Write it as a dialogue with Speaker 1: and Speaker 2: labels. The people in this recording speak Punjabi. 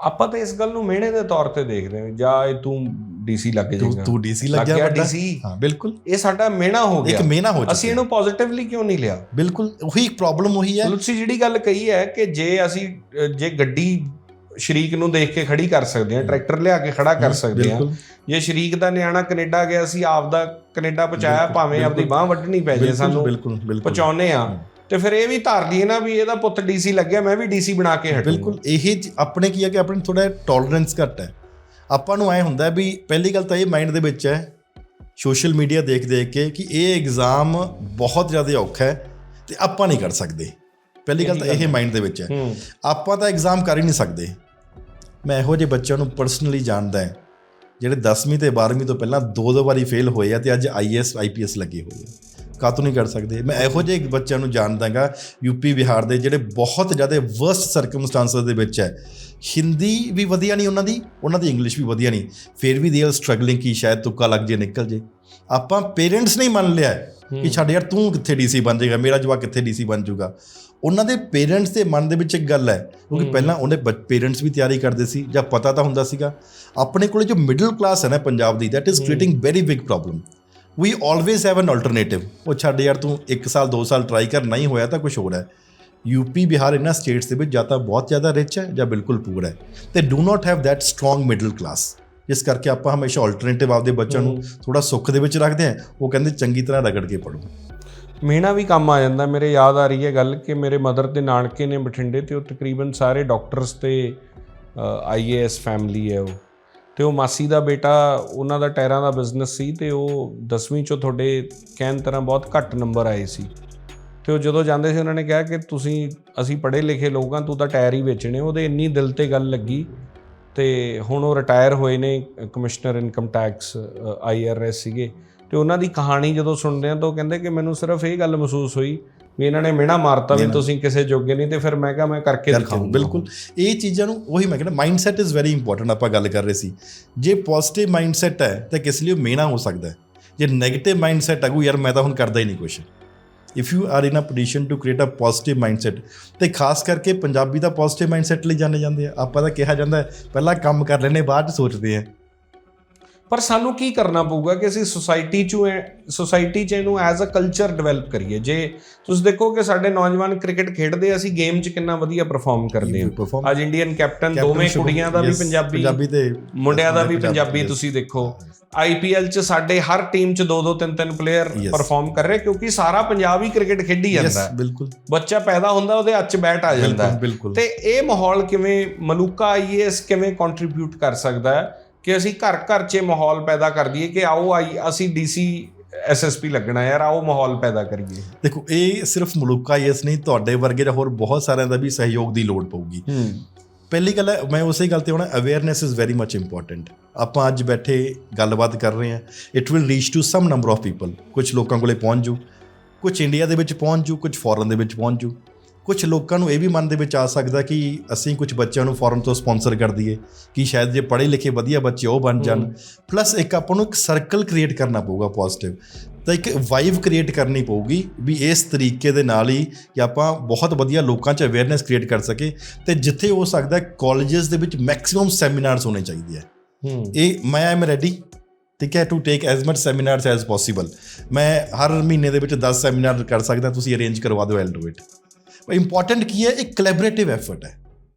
Speaker 1: ਆਪਾਂ ਤਾਂ ਇਸ ਗੱਲ ਨੂੰ ਮਿਹਣੇ ਦੇ ਤੌਰ ਤੇ ਦੇਖਦੇ ਹਾਂ ਜਾਂ ਇਹ ਤੂੰ ਡੀਸੀ ਲੱਗ ਜਾਏਗਾ।
Speaker 2: ਤੂੰ ਡੀਸੀ
Speaker 1: ਲੱਗ ਗਿਆ
Speaker 2: ਵੱਡਾ?
Speaker 1: DC
Speaker 2: ਹਾਂ ਬਿਲਕੁਲ।
Speaker 1: ਇਹ ਸਾਡਾ ਮਿਹਣਾ ਹੋ ਗਿਆ।
Speaker 2: ਇੱਕ ਮੇਨਾ ਹੋ
Speaker 1: ਅਸੀਂ
Speaker 2: ਚੁੱਕਿਆ
Speaker 1: ਇਹਨੂੰ ਪੋਜ਼ਿਟਿਵਲੀ ਕਿਉਂ ਨਹੀਂ ਲਿਆ?
Speaker 2: ਬਿਲਕੁਲ ਉਹੀ ਪ੍ਰੋਬਲਮ ਉਹੀ ਹੈ।
Speaker 1: ਤੁਸੀਂ ਜਿਹੜੀ ਗੱਲ ਕਹੀ ਹੈ ਕਿ ਜੇ ਅਸੀਂ ਜੇ ਗੱਡੀ ਸ਼ਰੀਕ ਨੂੰ ਦੇਖ ਕੇ ਖੜੀ ਕਰ ਸਕਦੇ ਹਾਂ ਟਰੈਕਟਰ ਲਿਆ ਕੇ ਖੜਾ ਕਰ ਸਕਦੇ ਹਾਂ ਜੇ ਸ਼ਰੀਕ ਦਾ ਨਿਆਣਾ ਕੈਨੇਡਾ ਗਿਆ ਸੀ ਆਪਦਾ ਕੈਨੇਡਾ ਪਹੁੰਚਾਇਆ ਭਾਵੇਂ ਆਪਦੀ
Speaker 2: ਬਿਲਕੁਲ।
Speaker 1: ਬਾਹ ਵੱਢਣੀ ਪੈ ਜੇ ਸਾਨੂੰ ਪਹੁੰਚਾਉਨੇ ਆ ਤੇ ਫਿਰ ਇਹ ਵੀ ਧਾਰ ਲਈਏ ਨਾ ਵੀ ਇਹਦਾ ਪੁੱਤ ਡੀਸੀ ਲੱਗਿਆ ਮੈਂ ਵੀ ਡੀਸੀ ਬਣਾ ਕੇ ਹਟੂੰਗਾ
Speaker 2: ਬਿਲਕੁਲ ਇਹ ਆਪਣੇ ਕੀ ਹੈ ਕਿ ਆਪਣੇ ਥੋੜਾ ਟੋਲਰੈਂਸ ਘੱਟ ਹੈ। ਆਪਾਂ ਨੂੰ ਐ ਹੁੰਦਾ ਵੀ ਪਹਿਲੀ ਗੱਲ ਤਾਂ ਇਹ ਮਾਈਂਡ ਦੇ ਵਿੱਚ ਹੈ ਸੋਸ਼ਲ ਮੀਡੀਆ ਦੇਖ ਦੇਖ ਕੇ ਕਿ ਇਹ ਐਗਜ਼ਾਮ ਬਹੁਤ ਜ਼ਿਆਦਾ ਔਖਾ ਹੈ ਤੇ ਆਪਾਂ ਨਹੀਂ ਕਰ ਸਕਦੇ। ਪਹਿਲੀ ਗੱਲ ਤਾਂ ਇਹ ਮਾਈਂਡ ਦੇ ਵਿੱਚ ਹੈ।
Speaker 1: ਹੂੰ।
Speaker 2: ਆਪਾਂ ਤਾਂ ਐਗਜ਼ਾਮ ਕਰ ਹੀ ਨਹੀਂ ਸਕਦੇ। ਮੈਂ ਇਹੋ ਜਿਹੇ ਬੱਚਿਆਂ ਨੂੰ ਪਰਸਨਲੀ ਜਾਣਦਾ ਹਾਂ ਜਿਹੜੇ 10ਵੀਂ ਤੇ 12ਵੀਂ ਤੋਂ ਪਹਿਲਾਂ ਦੋ ਦੋ ਵਾਰੀ ਫੇਲ ਹੋਏ ਆ ਤੇ ਅੱਜ ਆਈਐਸ ਆਈਪੀਐਸ ਲੱਗੇ ਹੋਏ ਆ। ਕਾਤੋਂ ਨਹੀਂ ਕਰ ਸਕਦੇ? ਮੈਂ ਇਹੋ ਜਿਹੇ ਬੱਚਿਆਂ ਨੂੰ ਜਾਣਦਾਗਾ ਯੂਪੀ ਬਿਹਾਰ ਦੇ ਜਿਹੜੇ ਬਹੁਤ ਜ਼ਿਆਦਾ ਵਰਸਟ ਸਰਕਮਸਟੈਂਸਸ ਦੇ ਵਿੱਚ ਹੈ। ਹਿੰਦੀ ਵੀ ਵਧੀਆ ਨਹੀਂ ਉਹਨਾਂ ਦੀ ਉਹਨਾਂ ਦੀ ਇੰਗਲਿਸ਼ ਵੀ ਵਧੀਆ ਨਹੀਂ। ਫਿਰ ਵੀ ਦੇ ਆਰ ਸਟਰਗਲਿੰਗ ਕਿ ਸ਼ਾਇਦ ਤੁੱਕਾ ਲੱਗ ਜੇ ਨਿਕਲ ਜੇ। ਆਪਾਂ ਪੇਰੈਂਟਸ ਨਹੀਂ ਮੰਨ ਲਿਆ ਕਿ ਛੱਡ ਯਾਰ ਤੂੰ ਕਿੱਥੇ ਡੀਸੀ ਬਣ ਜਾਏਗਾ? ਮੇਰਾ ਜਵਾਕ ਕਿੱਥੇ ਡੀਸੀ ਬਣ ਜਾਊਗਾ? ਉਹਨਾਂ ਦੇ ਪੇਰੈਂਟਸ ਦੇ ਮਨ ਦੇ ਵਿੱਚ ਇੱਕ ਗੱਲ ਹੈ ਕਿਉਂਕਿ ਪਹਿਲਾਂ ਉਹਨੇ ਪੇਰੈਂਟਸ ਵੀ ਤਿਆਰੀ ਕਰਦੇ ਸੀ ਜਾਂ ਪਤਾ ਤਾਂ ਹੁੰਦਾ ਸੀਗਾ। ਆਪਣੇ ਕੋਲੇ ਜੋ ਮਿਡਲ ਕਲਾਸ ਹੈ ਨਾ ਪੰਜਾਬ ਦੀ that is creating very big problem we always have an alternative ਉਹ ਛੱਡ ਯਾਰ ਤੂੰ 1 ਸਾਲ 2 ਸਾਲ ਟਰਾਈ ਕਰ ਨਹੀਂ ਹੋਇਆ ਤਾਂ ਕੁਝ ਹੋਰ ਹੈ। ਯੂਪੀ ਬਿਹਾਰ ਇਹਨਾਂ ਸਟੇਟਸ ਦੇ ਵਿੱਚ ਜਾਂ ਤਾਂ ਬਹੁਤ ਜ਼ਿਆਦਾ ਰਿਚ ਹੈ ਜਾਂ ਬਿਲਕੁਲ ਪੂਰ ਹੈ। ਤੇ do not have that strong middle class ਇਸ ਕਰਕੇ ਆਪਾਂ ਹਮੇਸ਼ਾ ਆਲਟਰਨੇਟਿਵ ਆਪਦੇ ਬੱਚਿਆਂ ਨੂੰ ਥੋੜਾ ਸੁੱਖ ਦੇ ਵਿੱਚ ਰੱਖਦੇ ਹਾਂ। ਉਹ ਕਹਿੰਦੇ ਚੰਗੀ ਤਰ੍ਹਾਂ ਰਗੜ ਕੇ ਪੜੋ
Speaker 1: ਮੀਣਾ ਵੀ ਕੰਮ ਆ ਜਾਂਦਾ। ਮੇਰੇ ਯਾਦ ਆ ਰਹੀ ਹੈ ਗੱਲ ਕਿ ਮੇਰੇ ਮਦਰ ਦੇ ਨਾਨਕੇ ਨੇ ਬਠਿੰਡੇ ਤੇ ਉਹ ਤਕਰੀਬਨ ਸਾਰੇ ਡਾਕਟਰਸ ਤੇ ਆਈਏਐਸ ਫੈਮਿਲੀ ਹੈ ਉਹ। ਤੇ ਉਹ ਮਾਸੀ ਦਾ ਬੇਟਾ, ਉਹਨਾਂ ਦਾ ਟਾਇਰਾਂ ਦਾ ਬਿਜ਼ਨਸ ਸੀ ਤੇ ਉਹ 10ਵੀਂ ਚੋਂ ਤੁਹਾਡੇ ਕਹਿਣ ਤਰ੍ਹਾਂ ਬਹੁਤ ਘੱਟ ਨੰਬਰ ਆਏ ਸੀ। ਤੇ ਉਹ ਜਦੋਂ ਜਾਂਦੇ ਸੀ, ਉਹਨਾਂ ਨੇ ਕਿਹਾ ਕਿ ਤੁਸੀਂ, ਅਸੀਂ ਪੜ੍ਹੇ ਲਿਖੇ ਲੋਕ ਲੋਕਾਂ ਤੂੰ ਤਾਂ ਟਾਇਰ ਹੀ ਵੇਚਣੇ, ਉਹਦੇ ਇੰਨੀ ਦਿਲ ਤੇ ਗੱਲ ਲੱਗੀ। ਤੇ ਹੁਣ ਉਹ ਰਿਟਾਇਰ ਹੋਏ ਨੇ ਕਮਿਸ਼ਨਰ ਇਨਕਮ ਟੈਕਸ ਆਈਆਰਐਸ ਸੀਗੇ। ਤੇ ਉਹਨਾਂ ਦੀ ਕਹਾਣੀ ਜਦੋਂ ਸੁਣਦੇ ਆ ਤਾਂ ਉਹ ਕਹਿੰਦੇ ਕਿ ਮੈਨੂੰ ਸਿਰਫ ਇਹ ਗੱਲ ਮਹਿਸੂਸ ਹੋਈ ਵੀ ਇਹਨਾਂ ਨੇ ਮਿਹਣਾ ਮਾਰਤਾ ਵੀ ਤੁਸੀਂ ਕਿਸੇ ਜੋਗੇ ਨਹੀਂ ਤੇ ਫਿਰ ਮੈਂ ਕਿਹਾ ਮੈਂ ਕਰਕੇ ਦਿਖਾਉਂਗਾ।
Speaker 2: ਬਿਲਕੁਲ। ਇਹ ਚੀਜ਼ਾਂ ਨੂੰ ਉਹੀ ਮੈਂ ਕਹਿੰਦਾ ਮਾਈਂਡਸੈਟ ਇਜ਼ ਵੈਰੀ ਇੰਪੋਰਟੈਂਟ ਆਪਾਂ ਗੱਲ ਕਰ ਰਹੇ ਸੀ। ਜੇ ਪੋਜ਼ਿਟਿਵ ਮਾਈਂਡਸੈਟ ਹੈ ਤਾਂ ਕਿਸ ਲਈ ਮੇਨਾ ਹੋ ਸਕਦਾ ਹੈ? ਜੇ 네ਗੇਟਿਵ ਮਾਈਂਡਸੈਟ ਹੈ ਕੋਈ ਯਾਰ ਮੈਂ ਤਾਂ ਹੁਣ ਕਰਦਾ ਹੀ ਨਹੀਂ ਕੁਝ if you are in a position to create a positive mindset ਤੇ ਖਾਸ ਕਰਕੇ ਪੰਜਾਬੀ ਦਾ ਪੋਜ਼ਿਟਿਵ ਮਾਈਂਡਸੈਟ ਲਈ ਜਾਣੇ ਜਾਂਦੇ ਆ। ਆਪਾਂ ਤਾਂ ਕਿਹਾ ਜਾਂਦਾ ਪਹਿਲਾਂ ਕੰਮ ਕਰ ਲੈਣੇ ਬਾਅਦ ਚ ਸੋਚਦੇ ਆ।
Speaker 1: ਪਰ ਸਾਨੂੰ ਕੀ ਕਰਨਾ ਪਊਗਾ ਕਿ ਅਸੀਂ ਸੁਸਾਇਟੀ ਚ ਸੁਸਾਇਟੀ ਚ ਇਹਨੂੰ ਐਜ਼ ਅ ਕਲਚਰ ਡਿਵੈਲਪ ਕਰੀਏ। ਜੇ ਤੁਸੀਂ ਦੇਖੋ ਕਿ ਸਾਡੇ ਨੌਜਵਾਨ ਕ੍ਰਿਕਟ ਖੇਡਦੇ ਆ, ਅਸੀਂ ਗੇਮ ਚ ਕਿੰਨਾ ਵਧੀਆ ਪਰਫਾਰਮ ਕਰਦੇ ਆ ਅੱਜ ਇੰਡੀਅਨ ਕੈਪਟਨ ਦੋਵੇਂ ਕੁੜੀਆਂ ਦਾ ਵੀ ਪੰਜਾਬੀ
Speaker 2: ਪੰਜਾਬੀ ਤੇ
Speaker 1: ਮੁੰਡਿਆਂ ਦਾ ਵੀ ਪੰਜਾਬੀ. ਤੁਸੀਂ ਦੇਖੋ। ਆਈਪੀਐਲ ਚ ਸਾਡੇ ਹਰ ਟੀਮ ਚ ਦੋ ਦੋ ਤਿੰਨ ਤਿੰਨ ਪਲੇਅਰ. ਪਰਫਾਰਮ ਕਰ ਰਹੇ ਕਿਉਂਕਿ ਸਾਰਾ ਪੰਜਾਬ ਹੀ ਕ੍ਰਿਕਟ ਖੇਡੀ ਜਾਂਦਾ ਹੈ।
Speaker 2: ਬਿਲਕੁਲ।
Speaker 1: ਬੱਚਾ ਪੈਦਾ ਹੁੰਦਾ ਉਹਦੇ ਹੱਥ 'ਚ ਬੈਟ ਆ ਜਾਂਦਾ
Speaker 2: ਬਿਲਕੁਲ
Speaker 1: ਹੈ ਤੇ ਇਹ ਮਾਹੌਲ ਕਿਵੇਂ ਮਲੂਕਾ ਆਈਏਐਸ ਕਿਵੇਂ ਕੰਟਰੀਬਿਊਟ ਕਰ ਸਕਦਾ ਹੈ ਕਿ ਅਸੀਂ ਘਰ ਘਰ 'ਚ ਮਾਹੌਲ ਪੈਦਾ ਕਰ ਦਈਏ ਕਿ ਆਓ ਆਈ ਅਸੀਂ ਡੀਸੀ ਐਸਐਸਪੀ ਲੱਗਣਾ ਯਾਰ ਆਓ ਮਾਹੌਲ ਪੈਦਾ ਕਰੀਏ।
Speaker 2: ਦੇਖੋ ਇਹ ਸਿਰਫ ਮਲੂਕਾ ਯਸ ਨਹੀਂ ਤੁਹਾਡੇ ਵਰਗੇ ਜਾਂ ਹੋਰ ਬਹੁਤ ਸਾਰਿਆਂ ਦਾ ਵੀ ਸਹਿਯੋਗ ਦੀ ਲੋੜ ਪਊਗੀ।
Speaker 1: ਹੂੰ।
Speaker 2: ਪਹਿਲੀ ਗੱਲ ਹੈ ਮੈਂ ਉਸੇ ਗੱਲ ਤੇ ਹੋਣਾ awareness is very much important ਆਪਾਂ ਅੱਜ ਬੈਠੇ ਗੱਲਬਾਤ ਕਰ ਰਹੇ ਹਾਂ it will reach to some number of people ਕੁਝ ਲੋਕਾਂ ਕੋਲੇ ਪਹੁੰਚ ਜੂ ਕੁਝ ਇੰਡੀਆ ਦੇ ਵਿੱਚ ਪਹੁੰਚ ਜੂ ਕੁਝ ਫੋਰਨ ਦੇ ਵਿੱਚ ਪਹੁੰਚ ਜੂ ਕੁਝ ਲੋਕਾਂ ਨੂੰ ਇਹ ਵੀ ਮਨ ਦੇ ਵਿੱਚ ਆ ਸਕਦਾ ਕਿ ਅਸੀਂ ਕੁਝ ਬੱਚਿਆਂ ਨੂੰ ਫੋਰਨ ਤੋਂ ਸਪਾਂਸਰ ਕਰ ਦਈਏ ਕਿ ਸ਼ਾਇਦ ਜੇ ਪੜ੍ਹੇ ਲਿਖੇ ਵਧੀਆ ਬੱਚੇ ਉਹ ਬਣ ਜਾਣ। ਪਲੱਸ ਇੱਕ ਆਪਾਂ ਨੂੰ ਇੱਕ ਸਰਕਲ ਕ੍ਰੀਏਟ ਕਰਨਾ ਪਊਗਾ ਪੋਜ਼ਿਟਿਵ ਤਾਂ ਇੱਕ ਵਾਈਬ ਕ੍ਰੀਏਟ ਕਰਨੀ ਪਊਗੀ ਵੀ ਇਸ ਤਰੀਕੇ ਦੇ ਨਾਲ ਹੀ ਕਿ ਆਪਾਂ ਬਹੁਤ ਵਧੀਆ ਲੋਕਾਂ 'ਚ ਅਵੇਅਰਨੈਸ ਕ੍ਰੀਏਟ ਕਰ ਸਕੇ ਤੇ ਜਿੱਥੇ ਹੋ ਸਕਦਾ ਕਾਲਜਸ ਦੇ ਵਿੱਚ ਮੈਕਸਿਮਮ ਸੈਮੀਨਾਰਸ ਹੋਣੇ ਚਾਹੀਦੇ ਆ।
Speaker 1: ਹੂੰ।
Speaker 2: ਇਹ ਮੈਂ ਆਮ ਰੈਡੀ ਠੀਕ ਹੈ? To take as much seminars as possible ਮੈਂ ਹਰ ਮਹੀਨੇ ਦੇ ਵਿੱਚ 10 ਸੈਮੀਨਾਰ ਕਰ ਸਕਦਾ ਤੁਸੀਂ ਅਰੇਂਜ ਕਰਵਾ ਦਿਓ ਡੂ ਇਟ ਇੰਪੋਰਟੈਂਟ ਕੀ ਹੈ? ਇੱਕ ਕੋਲੈਬੋਰੇਟਿਵ ਐਫਰਟ ਹੈ।